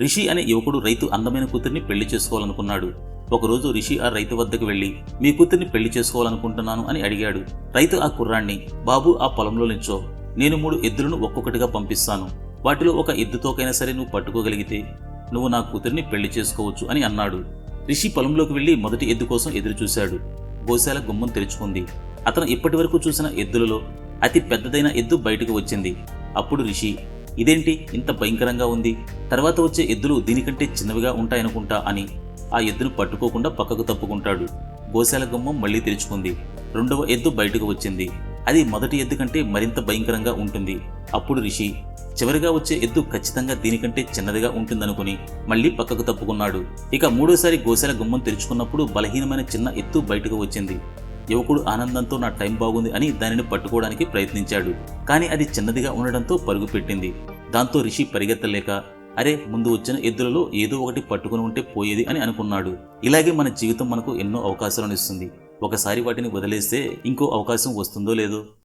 రిషి అనే యువకుడు రైతు అందమైన కూతుర్ని పెళ్ళి చేసుకోవాలనుకున్నాడు. ఒకరోజు రిషి ఆ రైతు వద్దకు వెళ్ళి మీ కూతుర్ని పెళ్ళి చేసుకోవాలనుకుంటున్నాను అని అడిగాడు. రైతు ఆ కుర్రాణ్ణి బాబు ఆ పొలంలో నిల్చో. నేను మూడు ఎద్దులను ఒక్కొక్కటిగా పంపిస్తాను. వాటిలో ఒక ఎద్దుతోకైనా సరే నువ్వు పట్టుకోగలిగితే నువ్వు నా కూతుర్ని పెళ్ళి చేసుకోవచ్చు అని అన్నాడు. రిషి పొలంలోకి వెళ్ళి మొదటి ఎద్దు కోసం ఎదురు చూశాడు గోశాల గుమ్మం తెరుచుకుంది. అతను ఇప్పటి వరకు చూసిన ఎద్దులలో అతి పెద్దదైన ఎద్దు బయటకు వచ్చింది. అప్పుడు రిషి ఇదేంటి? ఇంత భయంకరంగా ఉంది. తర్వాత వచ్చే ఎద్దులు దీనికంటే చిన్నవిగా ఉంటాయనుకుంటా అని ఆ ఎద్దును పట్టుకోకుండా పక్కకు తప్పుకుంటాడు. గోశాల గుమ్మం మళ్ళీ తెరుచుకుంది. రెండవ ఎద్దు బయటకు వచ్చింది. అది మొదటి ఎద్దు కంటే మరింత భయంకరంగా ఉంటుంది. అప్పుడు రిషి చివరిగా వచ్చే ఎద్దు ఖచ్చితంగా దీనికంటే చిన్నదిగా ఉంటుందనుకుని మళ్ళీ పక్కకు తప్పుకున్నాడు. ఇక మూడోసారి గోశాల గుమ్మం తెరుచుకున్నప్పుడు బలహీనమైన చిన్న ఎత్తు బయటకు వచ్చింది. యువకుడు ఆనందంతో నా టైం బాగుంది అని దానిని పట్టుకోవడానికి ప్రయత్నించాడు. కానీ అది చిన్నదిగా ఉండడంతో పరుగు పెట్టింది దాంతో రిషి పరిగెత్తలేక అరే ముందు వచ్చిన ఎద్దులలో ఏదో ఒకటి పట్టుకుని ఉంటే పోయేది అని అనుకున్నాడు. ఇలాగే మన జీవితం మనకు ఎన్నో అవకాశాలను ఇస్తుంది. ఒకసారి వాటిని వదిలేస్తే ఇంకో అవకాశం వస్తుందో లేదో?